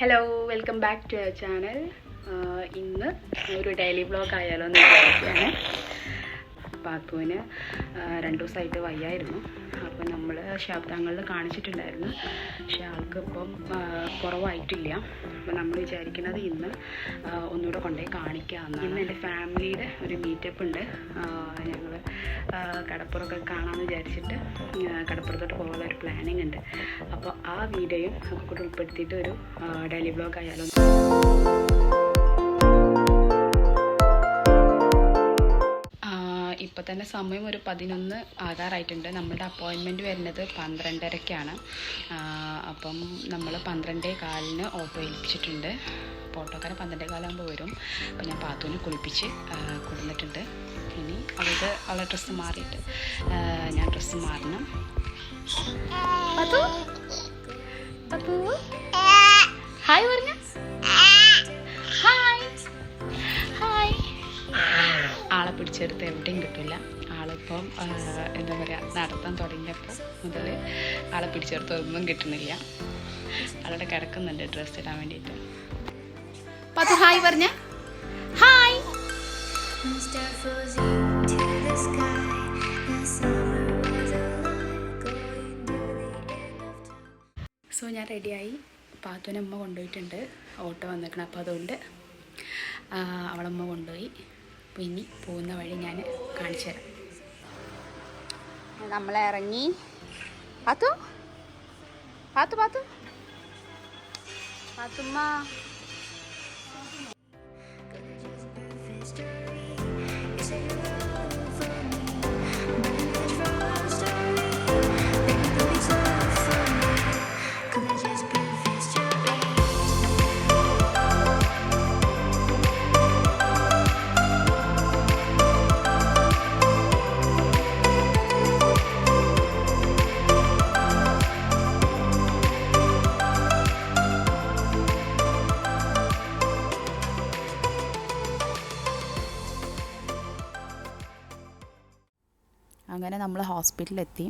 Hello welcome back to your channel ഇന്ന് ഒരു daily vlog ആയാലോ എന്ന് വിചാരിക്കുകയാണ്. പാത്തുവിന് രണ്ട് ദിവസമായിട്ട് വയ്യായിരുന്നു. അപ്പോൾ നമ്മൾ ശാബ്ദങ്ങളിൽ കാണിച്ചിട്ടുണ്ടായിരുന്നു. പക്ഷെ ആൾക്ക് ഇപ്പം കുറവായിട്ടില്ല. അപ്പോൾ നമ്മൾ വിചാരിക്കുന്നത് ഇന്ന് ഒന്നുകൂടെ കൊണ്ടുപോയി കാണിക്കാമെന്ന് ഇന്ന് എന്റെ ഫാമിലിയുടെ ഒരു മീറ്റപ്പ് ഉണ്ട്. ഞങ്ങൾ കടപ്പുറമൊക്കെ കാണാമെന്ന് വിചാരിച്ചിട്ട് കടപ്പുറത്തോട്ട് പോകാനുള്ള ഒരു പ്ലാനിങ് ഉണ്ട്. അപ്പോൾ ആ വീഡിയോയും ഒക്കെ കൂടെ ഉൾപ്പെടുത്തിയിട്ട് ഒരു ഡെയിലി ബ്ലോഗ് ആയാലോ? ഇപ്പോൾ തന്നെ സമയം ഒരു പതിനൊന്ന് ആകാറായിട്ടുണ്ട്. നമ്മളുടെ അപ്പോയിൻമെന്റ് വരുന്നത് പന്ത്രണ്ടരയ്ക്കാണ് ആ, അപ്പം നമ്മൾ പന്ത്രണ്ടേ കാലിന് ഓട്ടോ ഏൽപ്പിച്ചിട്ടുണ്ട്. അപ്പോൾ ഓട്ടോക്കാരൻ പന്ത്രണ്ടേ കാലാകുമ്പോൾ വരും. അപ്പോൾ ഞാൻ പാത്തുവിനെ കുളിപ്പിച്ച് കൊടുത്തിട്ടുണ്ട് ഇനി അവൾക്ക് അവളെ ഡ്രസ്സ് മാറിയിട്ട് ഞാൻ ഡ്രസ്സ് മാറണം. പാത്തു? പാത്തു? ഹായ് പറഞ്ഞ പിടിച്ചെടുത്ത് എവിടെയും കിട്ടില്ല ആളിപ്പം എന്താ പറയുക നടത്താൻ തുടങ്ങിയപ്പോൾ മുതൽ ആളെ പിടിച്ചെടുത്ത് ഒന്നും കിട്ടുന്നില്ല. ആളുടെ കിടക്കുന്നുണ്ട് ഡ്രസ്സ് ഇടാൻ വേണ്ടിയിട്ട്. പത്ത് ഹായ് പറഞ്ഞ. ഹായ്. സോ ഞാൻ റെഡിയായി പാത്തുവിനെ അമ്മ കൊണ്ടുപോയിട്ടുണ്ട്. ഓട്ടോ വന്നിരിക്കണം അപ്പോൾ അതുകൊണ്ട് അവളമ്മ കൊണ്ടുപോയി. അപ്പോൾ ഇനി പോകുന്ന വഴി ഞാൻ കാണിച്ചു തരാം. നമ്മൾ ഇറങ്ങി. പാത്തു? പാത്തു പാത്തു? പാത്തുമ്മ. നമ്മൾ ഹോസ്പിറ്റലിലെത്തി.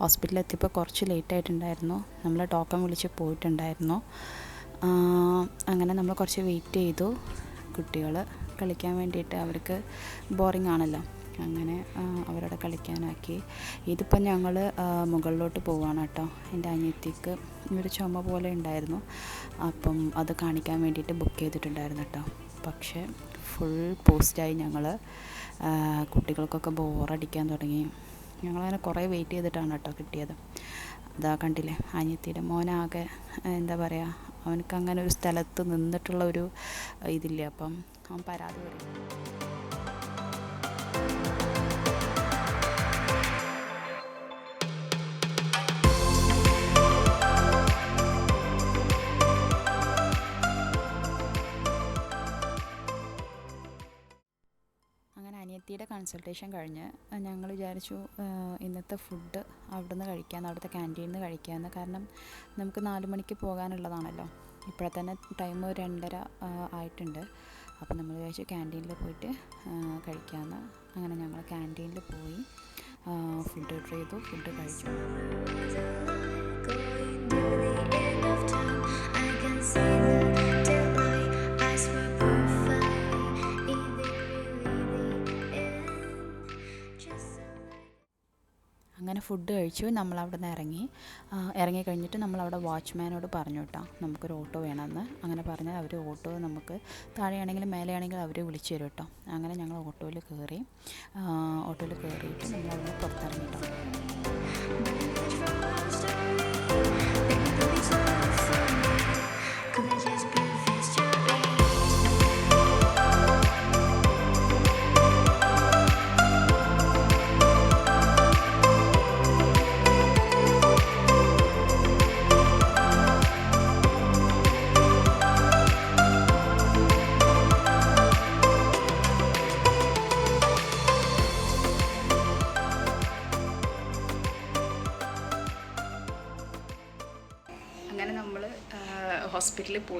ഹോസ്പിറ്റലിലെത്തിയപ്പോൾ കുറച്ച് ലേറ്റ് ആയിട്ടുണ്ടായിരുന്നു നമ്മൾ ടോക്കൺ വിളിച്ച് പോയിട്ടുണ്ടായിരുന്നു. അങ്ങനെ നമ്മൾ കുറച്ച് വെയിറ്റ് ചെയ്തു. കുട്ടികൾ കളിക്കാൻ വേണ്ടിയിട്ട് അവർക്ക് ബോറിംഗ് ആണല്ലോ. അങ്ങനെ അവരോട് കളിക്കാനാക്കി. ഇതിപ്പോൾ ഞങ്ങൾ മുകളിലോട്ട് പോവാണ് കേട്ടോ. എന്റെ അനിയത്തിക്ക് ഒരു ചുമ പോലെ ഉണ്ടായിരുന്നു. അപ്പം അത് കാണിക്കാൻ വേണ്ടിയിട്ട് ബുക്ക് ചെയ്തിട്ടുണ്ടായിരുന്നു കേട്ടോ. പക്ഷേ ഫുൾ പോസ്റ്റായി ഞങ്ങൾ കുട്ടികൾക്കൊക്കെ ബോറടിക്കാൻ തുടങ്ങി. ഞങ്ങളങ്ങനെ കുറേ വെയിറ്റ് ചെയ്തിട്ടാണ് കേട്ടോ കിട്ടിയത്. അതാ കണ്ടില്ലേ അനിയത്തിയുടെ മോനാകെ എന്താ പറയുക അവനക്ക് അങ്ങനെ ഒരു സ്ഥലത്ത് നിന്നിട്ടുള്ള ഒരു ഇതില്ല അപ്പം അവൻ പരാതി പറയും. അനിയത്തിയുടെ കൺസൾട്ടേഷൻ കഴിഞ്ഞ് ഞങ്ങൾ വിചാരിച്ചു ഇന്നത്തെ ഫുഡ് അവിടെ നിന്ന് കഴിക്കാമെന്ന് അവിടുത്തെ ക്യാന്റീനിൽ നിന്ന് കഴിക്കാമെന്ന് കാരണം നമുക്ക് നാല് മണിക്ക് പോകാനുള്ളതാണല്ലോ. ഇപ്പോഴെ തന്നെ ടൈം രണ്ടര ആയിട്ടുണ്ട്. അപ്പോൾ നമ്മൾ വിചാരിച്ചു ക്യാന്റീനിൽ പോയിട്ട് കഴിക്കാമെന്ന് അങ്ങനെ ഞങ്ങൾ ക്യാന്റീനിൽ പോയി ഫുഡ് ഓർഡർ ചെയ്തു ഫുഡ് കഴിച്ചു. അങ്ങനെ ഫുഡ് കഴിച്ചു നമ്മൾ അവിടെ നിന്ന് ഇറങ്ങി ഇറങ്ങി കഴിഞ്ഞിട്ട് നമ്മളവിടെ വാച്ച്മാനോട് പറഞ്ഞു കേട്ടോ നമുക്കൊരു ഓട്ടോ വേണമെന്ന്. അങ്ങനെ പറഞ്ഞാൽ അവർ ഓട്ടോ നമുക്ക് താഴെയാണെങ്കിലും മേലെയാണെങ്കിലും അവർ വിളിച്ചു തരും കേട്ടോ അങ്ങനെ ഞങ്ങൾ ഓട്ടോയിൽ കയറി. ഓട്ടോയിൽ കയറിയിട്ട് നമ്മൾ അവിടെ പുറത്തിറങ്ങി കേട്ടോ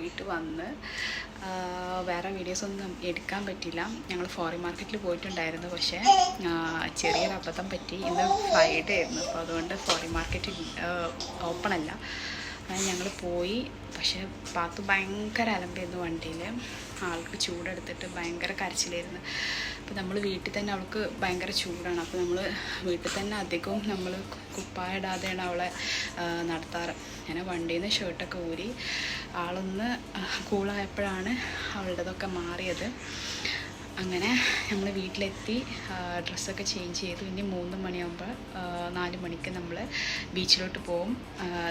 പോയിട്ട് വന്ന് വേറെ വീഡിയോസ് ഒന്നും എടുക്കാൻ പറ്റില്ല ഞങ്ങൾ ഫോറിൻ മാർക്കറ്റിൽ പോയിട്ടുണ്ടായിരുന്നു പക്ഷേ ചെറിയൊരു അബദ്ധം പറ്റി. ഇന്ന് ഫ്രൈഡേ ആയിരുന്നു. അപ്പോൾ അതുകൊണ്ട് ഫോറിൻ മാർക്കറ്റ് ഓപ്പൺ അല്ല. ഞങ്ങൾ പോയി. പക്ഷേ പാത്തു ഭയങ്കര അലമ്പായിരുന്നു വണ്ടിയിൽ ആൾക്ക് ചൂടെടുത്തിട്ട് ഭയങ്കര കരച്ചിലായിരുന്നു. അപ്പോൾ നമ്മൾ വീട്ടിൽ തന്നെ അവൾക്ക് ഭയങ്കര ചൂടാണ്. അപ്പോൾ നമ്മൾ വീട്ടിൽ തന്നെ അധികവും നമ്മൾ കുപ്പായ ഇടാതെയാണ് അവളെ നടത്താറ്. അങ്ങനെ വണ്ടിയിൽ നിന്ന് ഷർട്ടൊക്കെ ഊരി ആളൊന്ന് കൂളായപ്പോഴാണ് അവളുടേതൊക്കെ മാറിയത്. അങ്ങനെ നമ്മൾ വീട്ടിലെത്തി ഡ്രസ്സൊക്കെ ചേഞ്ച് ചെയ്തു. ഇനി മൂന്ന് മണിയാകുമ്പോൾ നാല് മണിക്ക് നമ്മൾ ബീച്ചിലോട്ട് പോകും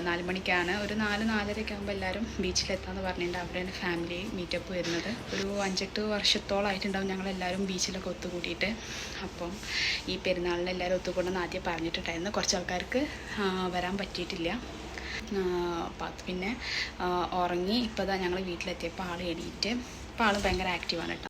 നാല് മണിക്കാണ്. ഒരു നാല് നാലരയൊക്കെ ആകുമ്പോൾ എല്ലാവരും ബീച്ചിലെത്താമെന്ന് പറഞ്ഞിട്ടുണ്ട് അവിടെയാണ് ഫാമിലി മീറ്റപ്പ് വരുന്നത്. ഒരു അഞ്ചെട്ട് വർഷത്തോളമായിട്ടുണ്ടാവും ഞങ്ങളെല്ലാവരും ബീച്ചിലൊക്കെ ഒത്തുകൂടിയിട്ട്. അപ്പം ഈ പെരുന്നാളിന് എല്ലാവരും ഒത്തുകൂടെന്ന് ആദ്യം പറഞ്ഞിട്ടുണ്ടായിരുന്നു. കുറച്ച് ആൾക്കാർക്ക് വരാൻ പറ്റിയിട്ടില്ല. പിന്നെ ഉറങ്ങി ഇപ്പോൾ ഞങ്ങൾ വീട്ടിലെത്തിയപ്പോൾ ആൾ എണീറ്റ്. അപ്പോൾ ആൾ ഭയങ്കര ആക്റ്റീവാണ് കേട്ടോ.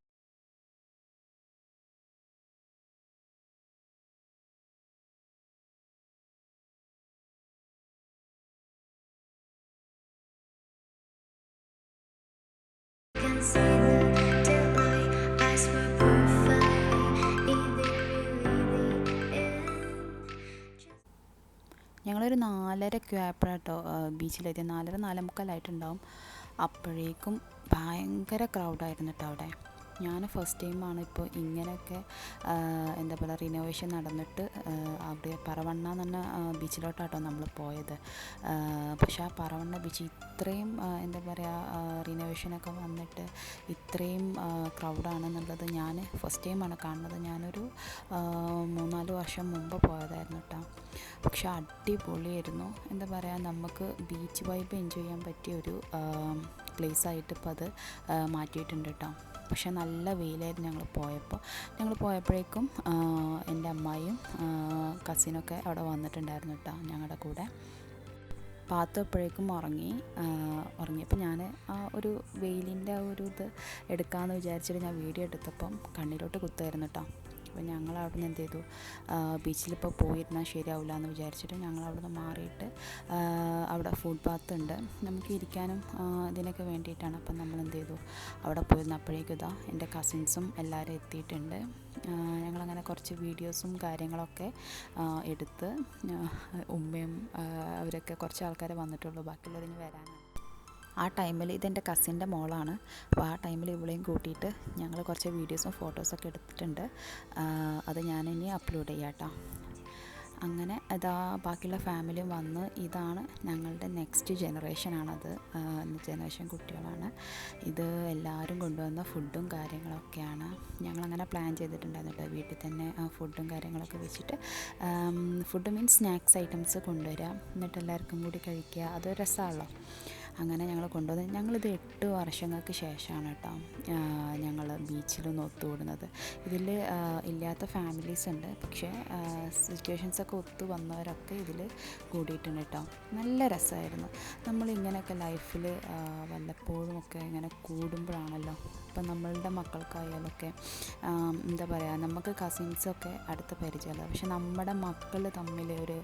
ഞങ്ങളൊരു നാലരയ്ക്ക് ആയപ്പോഴാട്ടോ ബീച്ചിലെത്തിയ നാലര നാലേ മുക്കാലായിട്ടുണ്ടാവും. അപ്പോഴേക്കും ഭയങ്കര ക്രൗഡായിരുന്നു കേട്ടോ അവിടെ. ഞാൻ ഫസ്റ്റ് ടൈമാണ് ഇപ്പോൾ ഇങ്ങനെയൊക്കെ എന്താ പറയുക റിനോവേഷൻ നടന്നിട്ട് അവിടെ പറവണ്ണ എന്ന് ബീച്ചിലോട്ടാട്ടോ നമ്മൾ പോയത്. പക്ഷേ ആ പറവണ്ണ ബീച്ച് ഇത്രയും എന്താ പറയുക റിനോവേഷനൊക്കെ വന്നിട്ട് ഇത്രയും ക്രൗഡാണെന്നുള്ളത് ഞാൻ ഫസ്റ്റ് ടൈമാണ് കാണുന്നത്. ഞാനൊരു മൂന്നാൽ വർഷം മുമ്പ് പോയതായിരുന്നു കേട്ടോ പക്ഷെ അടിപൊളിയായിരുന്നു. എന്താ പറയുക നമുക്ക് ബീച്ച് വൈബ് എൻജോയ് ചെയ്യാൻ പറ്റിയ ഒരു പ്ലേസ് ആയിട്ട് ഇപ്പോൾ അത് മാറ്റിയിട്ടുണ്ട് കേട്ടോ പക്ഷെ നല്ല വെയിലായിരുന്നു ഞങ്ങൾ പോയപ്പോൾ. ഞങ്ങൾ പോയപ്പോഴേക്കും എന്റെ അമ്മായിയും കസിനൊക്കെ അവിടെ വന്നിട്ടുണ്ടായിരുന്നു കേട്ടോ ഞങ്ങളുടെ കൂടെ. പാത്തപ്പോഴേക്കും ഉറങ്ങി ഉറങ്ങിയപ്പോൾ ഞാൻ ആ ഒരു വെയിലിന്റെ ആ ഒരു ഇത് എടുക്കാമെന്ന് വിചാരിച്ചിട്ട് ഞാൻ വീഡിയോ എടുത്തപ്പം കണ്ണിലോട്ട് കുത്തുമായിരുന്നു കേട്ടോ. അപ്പോൾ ഞങ്ങൾ അവിടെ നിന്ന് എന്ത് ചെയ്തു? ബീച്ചിലിപ്പോൾ പോയിരുന്നാൽ ശരിയാവില്ല എന്ന് വിചാരിച്ചിട്ട് ഞങ്ങൾ അവിടെ നിന്ന് മാറിയിട്ട് അവിടെ ഫുഡ് ബാത്ത് ഉണ്ട്. നമുക്ക് ഇരിക്കാനും ഇതിനൊക്കെ വേണ്ടിയിട്ടാണ്. അപ്പം നമ്മൾ എന്ത് ചെയ്തു? അവിടെ പോയിരുന്നപ്പോഴേക്കും ഇതാ എന്റെ കസിൻസും എല്ലാവരും എത്തിയിട്ടുണ്ട്. ഞങ്ങളങ്ങനെ കുറച്ച് വീഡിയോസും കാര്യങ്ങളൊക്കെ എടുത്ത് ഉമ്മയും അവരൊക്കെ കുറച്ച് ആൾക്കാരെ വന്നിട്ടുള്ളൂ. ബാക്കിയുള്ളവരിന് വരാനാണ്. ആ ടൈമിൽ ഇതെന്റെ കസിന്റെ മോളാണ്. അപ്പോൾ ആ ടൈമിൽ ഇവളെയും കൂട്ടിയിട്ട് ഞങ്ങൾ കുറച്ച് വീഡിയോസും ഫോട്ടോസൊക്കെ എടുത്തിട്ടുണ്ട്. അത് ഞാൻ ഇനി അപ്ലോഡ് ചെയ്യാം കേട്ടോ അങ്ങനെ ഇതാ ബാക്കിയുള്ള ഫാമിലിയും വന്ന് ഇതാണ് ഞങ്ങളുടെ നെക്സ്റ്റ് ജനറേഷനാണത്. ജനറേഷൻ കുട്ടികളാണ്. ഇത് എല്ലാവരും കൊണ്ടുവന്ന ഫുഡും കാര്യങ്ങളൊക്കെയാണ്. ഞങ്ങളങ്ങനെ പ്ലാൻ ചെയ്തിട്ടുണ്ടായിരുന്നു വീട്ടിൽ തന്നെ ഫുഡും കാര്യങ്ങളൊക്കെ വെച്ചിട്ട്. ഫുഡ് മീൻസ് സ്നാക്സ് ഐറ്റംസ് കൊണ്ടുവരിക എന്നിട്ട് എല്ലാവർക്കും കൂടി കഴിക്കുക. അതൊരു രസമാണല്ലോ. അങ്ങനെ ഞങ്ങൾ കൊണ്ടുവന്ന് ഞങ്ങളിത് എട്ട് വർഷങ്ങൾക്ക് ശേഷമാണ് കേട്ടോ ഞങ്ങൾ ബീച്ചിലൊന്ന് ഒത്തുകൂടുന്നത് ഇതിൽ ഇല്ലാത്ത ഫാമിലീസ് ഉണ്ട്. പക്ഷേ സിറ്റുവേഷൻസൊക്കെ ഒത്തു വന്നവരൊക്കെ ഇതിൽ കൂടിയിട്ടുണ്ട് കേട്ടോ. നല്ല രസമായിരുന്നു. നമ്മളിങ്ങനെയൊക്കെ ലൈഫിൽ വല്ലപ്പോഴും ഒക്കെ ഇങ്ങനെ കൂടുമ്പോഴാണല്ലോ. ഇപ്പം നമ്മളുടെ മക്കൾക്കായാലൊക്കെ എന്താ പറയുക നമുക്ക് കസിൻസൊക്കെ അടുത്ത് പരിചയമല്ല പക്ഷെ നമ്മുടെ മക്കൾ തമ്മിൽ ഒരു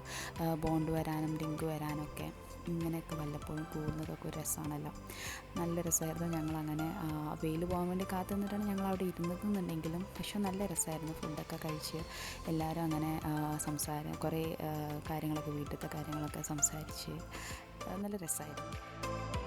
ബോണ്ട് വരാനും ലിങ്ക് വരാനൊക്കെ ഇങ്ങനെയൊക്കെ വല്ലപ്പോഴും കൂടുന്നതൊക്കെ ഒരു രസമാണല്ലോ. നല്ല രസമായിരുന്നു ഞങ്ങളങ്ങനെ വെയിൽ പോകാൻ വേണ്ടി കാത്തു നിന്നിട്ടാണ് ഞങ്ങൾ അവിടെ ഇരുന്നതെന്നുണ്ടെങ്കിലും പക്ഷേ നല്ല രസമായിരുന്നു ഫുഡൊക്കെ കഴിച്ച് എല്ലാവരും അങ്ങനെ സംസാരം കുറേ കാര്യങ്ങളൊക്കെ വീട്ടിലത്തെ കാര്യങ്ങളൊക്കെ സംസാരിച്ച് നല്ല രസമായിരുന്നു.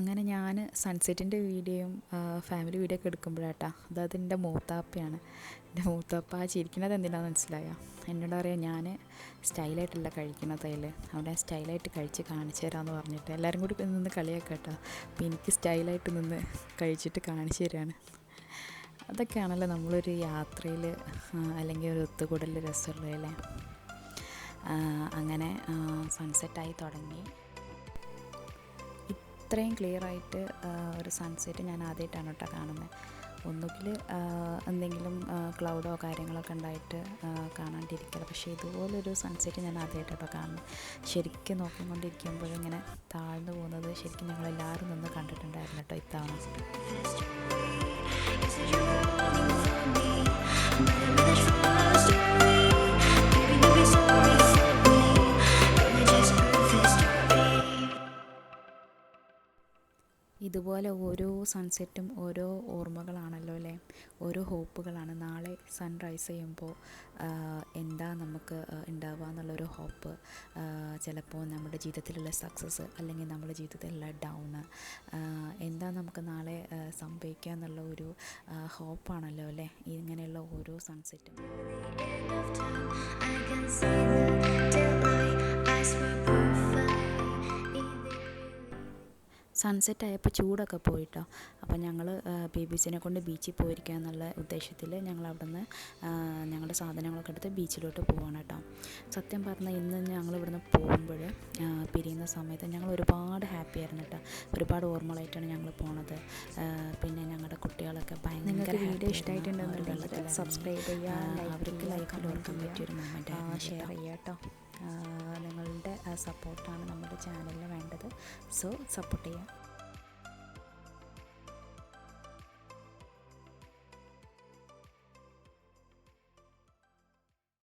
അങ്ങനെ ഞാൻ സൺസെറ്റിന്റെ വീഡിയോയും ഫാമിലി വീഡിയോ ഒക്കെ എടുക്കുമ്പോഴാട്ടാ. അതായത് എന്റെ മൂത്താപ്പയാണ്. എന്റെ മൂത്താപ്പ ചിരിക്കുന്നത് എന്തിനാന്ന് മനസ്സിലായോ? എന്നോട് പറയാം ഞാൻ സ്റ്റൈലായിട്ടല്ല കഴിക്കുന്നത് അതിൽ അവിടെ സ്റ്റൈലായിട്ട് കഴിച്ച് കാണിച്ചു തരാമെന്ന് പറഞ്ഞിട്ട്. എല്ലാവരും കൂടി നിന്ന് കളിയാക്കട്ടോ കേട്ടോ. അപ്പോൾ എനിക്ക് സ്റ്റൈലായിട്ട് നിന്ന് കഴിച്ചിട്ട് കാണിച്ചു തരാണ്. അതൊക്കെയാണല്ലോ നമ്മളൊരു യാത്രയിൽ അല്ലെങ്കിൽ ഒരു ഒത്തുകൂടൽ രസമുള്ളതല്ലേ? അങ്ങനെ സൺസെറ്റായി തുടങ്ങി. ഇത്രയും ക്ലിയർ ആയിട്ട് ഒരു സൺസെറ്റ് ഞാൻ ആദ്യമായിട്ടാണ് കേട്ടോ കാണുന്നത് ഒന്നുകിൽ എന്തെങ്കിലും ക്ലൗഡോ കാര്യങ്ങളൊക്കെ ഉണ്ടായിട്ട് കാണാണ്ടിരിക്കുക പക്ഷേ ഇതുപോലൊരു സൺസെറ്റ് ഞാൻ ആദ്യമായിട്ട് കേട്ടോ കാണുന്നത് ശരിക്കും നോക്കിക്കൊണ്ടിരിക്കുമ്പോഴും ഇങ്ങനെ താഴ്ന്നു പോകുന്നത് ശരിക്കും ഞങ്ങളെല്ലാവരും നിന്ന് കണ്ടിട്ടുണ്ടായിരുന്നു കേട്ടോ ഇത്തവണ. ഇതുപോലെ ഓരോ സൺസെറ്റും ഓരോ ഓർമ്മകളാണല്ലോ അല്ലേ? ഓരോ ഹോപ്പുകളാണ് നാളെ സൺറൈസ് ചെയ്യുമ്പോൾ എന്താ നമുക്ക് ഉണ്ടാവുക എന്നുള്ളൊരു ഹോപ്പ് ചിലപ്പോൾ നമ്മുടെ ജീവിതത്തിലുള്ള സക്സസ് അല്ലെങ്കിൽ നമ്മുടെ ജീവിതത്തിലുള്ള ഡൗണ് എന്താ നമുക്ക് നാളെ സംഭവിക്കുക എന്നുള്ള ഒരു ഹോപ്പാണല്ലോ അല്ലേ? ഇങ്ങനെയുള്ള ഓരോ സൺസെറ്റും സൺസെറ്റ് ആയപ്പോൾ ചൂടൊക്കെ പോയിട്ടോ. അപ്പോൾ ഞങ്ങൾ ബേബീസിനെ കൊണ്ട് ബീച്ചിൽ പോയിരിക്കുക എന്നുള്ള ഉദ്ദേശത്തിൽ ഞങ്ങൾ അവിടെ നിന്ന് ഞങ്ങളുടെ സാധനങ്ങളൊക്കെ എടുത്ത് ബീച്ചിലോട്ട് പോവാണ് കേട്ടോ സത്യം പറഞ്ഞാൽ ഇന്ന് ഞങ്ങൾ ഇവിടുന്ന് പോകുമ്പോൾ പിരിയുന്ന സമയത്ത് ഞങ്ങൾ ഒരുപാട് ഹാപ്പി ആയിരുന്നു കേട്ടോ. ഒരുപാട് ഓർമ്മകളായിട്ടാണ് ഞങ്ങൾ പോണത്. പിന്നെ ഞങ്ങളുടെ കുട്ടികളൊക്കെ ഭയങ്കര വീഡിയോ ഇഷ്ടമായിട്ടുണ്ടെന്നുള്ള ഇഷ്ടമായിട്ടുണ്ടെന്നുണ്ടെങ്കിൽ സബ്സ്ക്രൈബ് ചെയ്യുക അവർക്ക് ലൈക്ക് ലൈഫിൽ ഓർക്കാൻ പറ്റിയൊരു മൊമെന്റ് ഷെയർ ചെയ്യാം കേട്ടോ. നിങ്ങളുടെ സപ്പോർട്ടാണ് നമ്മുടെ ചാനലിന് വേണ്ടത്. സോ സപ്പോർട്ട് ചെയ്യാം.